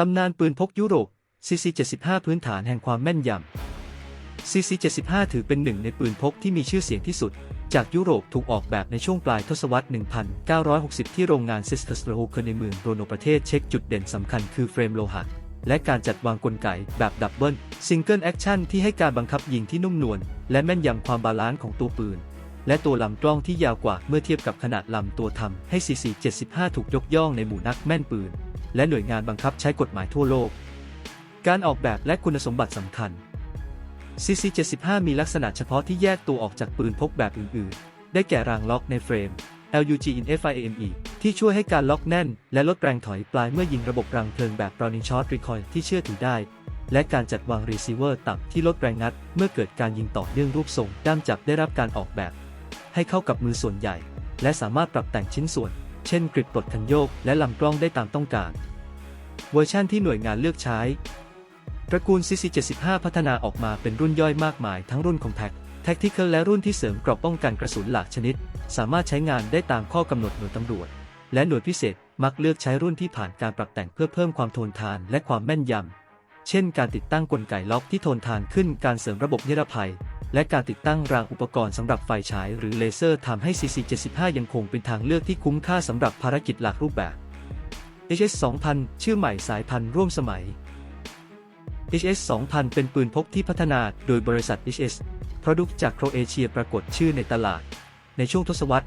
ตำนานปืนพกยุโรป CC75 พื้นฐานแห่งความแม่นยำ CC75 ถือเป็นหนึ่งในปืนพกที่มีชื่อเสียงที่สุด จากยุโรปถูกออกแบบในช่วงปลายทศวรรษ 1960 ที่โรงงานซิสเ e อร์สโลเคในเมืองโรโนประเทศเช็กจุดเด่นสำคัญคือเฟรมโลหะ และการจัดวางกลไกแบบดับเบิลซิงเกิลแอคชั่นที่ให้การบังคับยิงที่นุ่มนวลและแม่นยำความบาลานซ์ของตัวปืน และตัวลำกล้องที่ยาวกว่าเมื่อเทียบกับขนาดลำตัวทำให้ CC75 ถูกยกย่องในหมู่นักแม่นปืน และหน่วยงานบังคับใช้กฎหมายทั่วโลก การออกแบบและคุณสมบัติสำคัญ CC75 มีลักษณะเฉพาะที่แยกตัวออกจากปืนพกแบบอื่นๆ ได้แก่รางล็อกในเฟรม LUG in FIAME ที่ช่วยให้การล็อกแน่น และลดแรงถอยปลายเมื่อยิงระบบรางเพลิงแบบ Browning Short Recoil ที่เชื่อถือได้ และการจัดวางรีเซิเวอร์ต่ำที่ลดแรงงัด เมื่อเกิดการยิงต่อเนื่องรูปทรงด้ามจับได้รับการออกแบบ ให้เข้ากับมือส่วนใหญ่ และสามารถปรับแต่งชิ้นส่วน เช่นกริดปลดคันโยกและลำกล้องได้ตามต้องการ เวอร์ชันที่หน่วยงานเลือกใช้ ตระกูล CC75 พัฒนาออกมาเป็นรุ่นย่อยมากมายทั้งรุ่น Compact Tactical และรุ่นที่เสริมกราะป้องกันกระสุนหลากชนิด สามารถใช้งานได้ตามข้อกำหนดหน่วยตำรวจ และหน่วยพิเศษมักเลือกใช้รุ่นที่ผ่านการปรับแต่งเพื่อเพิ่มความทนทานและความแม่นยำเช่น การติดตั้งกลไกล็อกที่ทนทานขึ้นการเสริมระบบนิรภัย และการติดตั้งรางอุปกรณ์สำหรับไฟฉายหรือเลเซอร์ทำให้ CC75 ยังคงเป็นทางเลือกที่คุ้มค่าสำหรับภารกิจหลากรูปแบบ HS2000 ชื่อใหม่สายพันธุ์ร่วมสมัย HS2000 เป็นปืนพกที่พัฒนาโดยบริษัท HS Product จากโครเอเชียปรากฏชื่อในตลาด ในช่วงทศวรรษ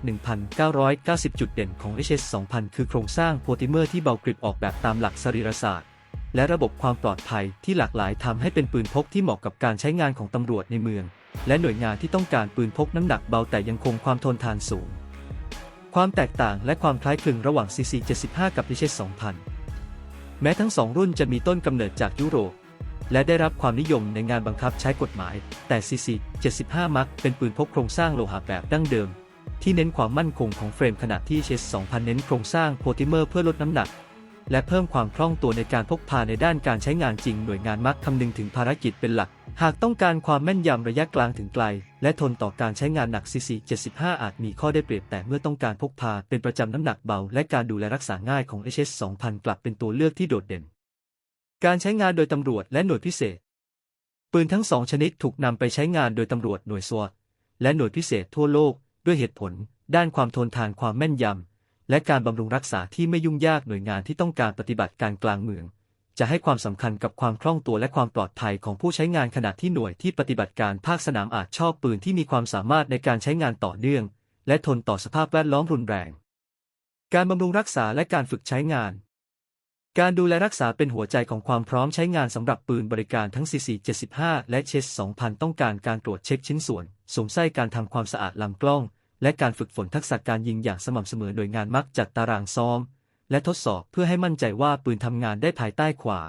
1990 จุดเด่นของ HS2000 คือโครงสร้างโพลิเมอร์ที่เบากริบออกแบบตามหลักสรีรศาสตร์ และระบบความปลอดภัยที่หลากหลายทำให้เป็นปืนพกที่เหมาะกับการใช้งานของตำรวจในเมือง และหน่วยงานที่ต้องการปืนพกน้ำหนักเบาแต่ยังคงความทนทานสูง ความแตกต่างและความคล้ายคลึงระหว่าง CC75 กับ HS2000 แม้ทั้งสองรุ่นจะมีต้นกำเนิดจากยุโรป และได้รับความนิยมในงานบังคับใช้กฎหมาย แต่ CC 75 มักเป็นปืนพกโครงสร้างโลหะแบบดั้งเดิม ที่เน้นความมั่นคงของเฟรมขณะที่ HS 2000 เน้นโครงสร้างโพลิเมอร์เพื่อลดน้ำหนักและเพิ่มความคล่องตัวในการพกพาในด้านการใช้งานจริงหน่วยงานมักคำนึงถึงภารกิจเป็นหลัก หากต้องการความแม่นยำระยะกลางถึงไกล และทนต่อการใช้งานหนัก CC 75 อาจมีข้อได้เปรียบแต่เมื่อต้องการพกพาเป็นประจำน้ำหนักเบา และการดูแลรักษาง่ายของ HS 2000 กลับเป็นตัวเลือกที่โดดเด่น การใช้งานโดยตำรวจและหน่วยพิเศษ ปืนทั้งสองชนิดถูกนำไปใช้งานโดยตำรวจหน่วยสวตและหน่วยพิเศษทั่วโลก ด้วยเหตุผล ด้านความทนทานความแม่นยำและการบำรุงรักษาที่ไม่ยุ่งยากหน่วยงานที่ต้องการปฏิบัติการกลางเมือง จะให้ความสำคัญกับความคล่องตัวและความปลอดภัยของผู้ใช้งานขณะที่หน่วยที่ปฏิบัติการภาคสนามอาจชอบปืนที่มีความสามารถในการใช้งานต่อเนื่อง และทนต่อสภาพแวดล้อมรุนแรง การบำรุงรักษาและการฝึกใช้งาน การดูแลรักษาเป็นหัวใจของความพร้อมใช้งานสำหรับปืนบริการทั้ง CC 75 และเชส2000 ต้องการการตรวจเช็คชิ้นส่วนสวมไส้การทำความสะอาดลำกล้อง และการฝึกฝนทักษะการยิงอย่างสม่ำเสมอโดยงานมักจัดตารางซ้อม และทดสอบเพื่อให้มั่นใจว่าปืนทำงานได้ภายใต้ขวา